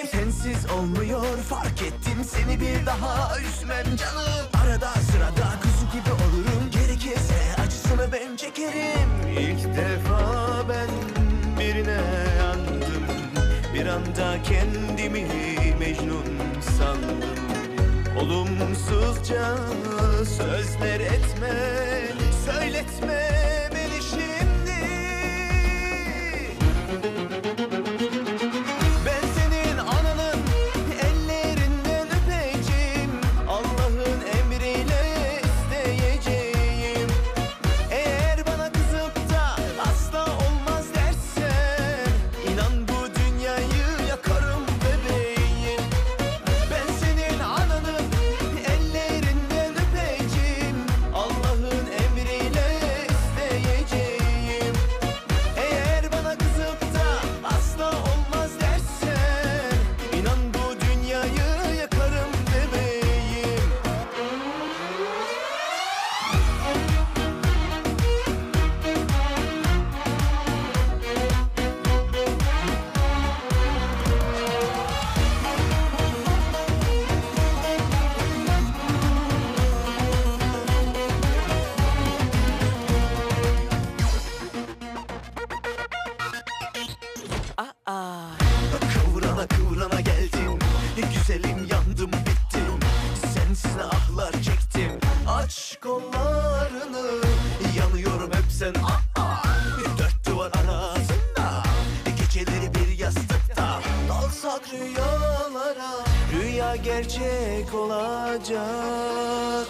benim Sensiz olmuyor fark ettim Seni bir daha üzmem canım. Arada sırada kuzu gibi olurum Gerekirse acısını ben çekerim. İlk defa ben birine yandım Bir anda kendimi Mecnun sandım. Olumsuzca sözler etme Söyletme Kıvrana kıvrana geldim. Güzelim yandım bittim. Sensiz ne ahlar çektim. Aç kollarını Yanıyorum hep sen. Aa, Dört duvar arasında Geceleri bir yastıkta. Dalsak rüyalara Rüya gerçek olacak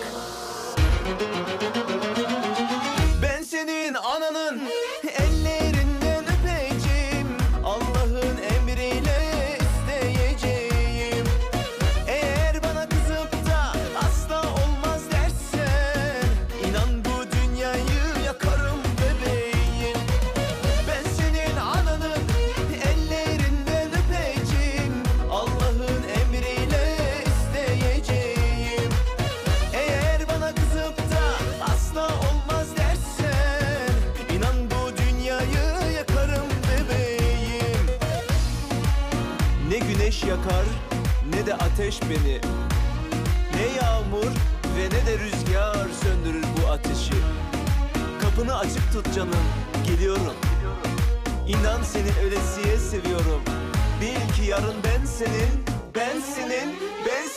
güneş yakar ne de ateş beni. Ne yağmur ve ne de rüzgar söndürür bu ateşi. Kapını açık tut canım geliyorum. İnan seni ölesiye seviyorum. Bil ki yarın ben senin, ben senin, ben